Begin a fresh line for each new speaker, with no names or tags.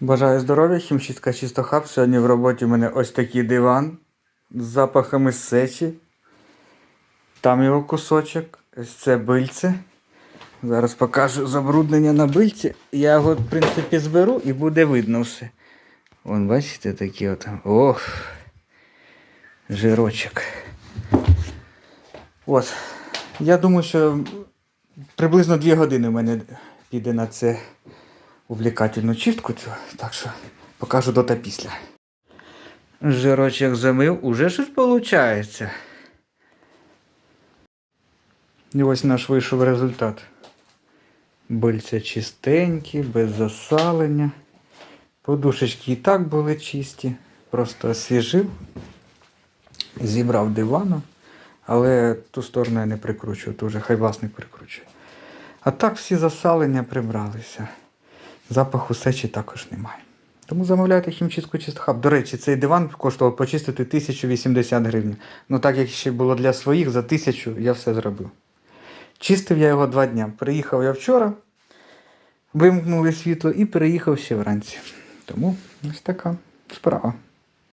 Бажаю здоров'я, хімчистка чистохаб. Сьогодні в роботі у мене ось такий диван з запахами сечі. Там його кусочок. Ось це бильце. Зараз покажу забруднення на бильці. Я його, в принципі, зберу і буде видно все. Вон, бачите, такі от. Ох. Жирочок. От. Я думаю, що приблизно 2 години в мене піде на це увлікательну чистку цю, так що покажу до та після. Жирочок замив, уже щось виходить. І ось наш вийшов результат. Бильця чистенькі, без засалення. Подушечки і так були чисті. Просто освіжив, зібрав диваном, але ту сторону я не прикручую, ту вже хай власник прикручує. А так всі засалення прибралися. Запаху сечі також немає. Тому замовляйте хімчистку чистохаб. До речі, цей диван коштував почистити 1080 гривень. Ну так як ще було для своїх, за 1000 я все зробив. Чистив я його два дня. Приїхав я вчора, вимкнули світло і переїхав ще вранці. Тому ось така справа.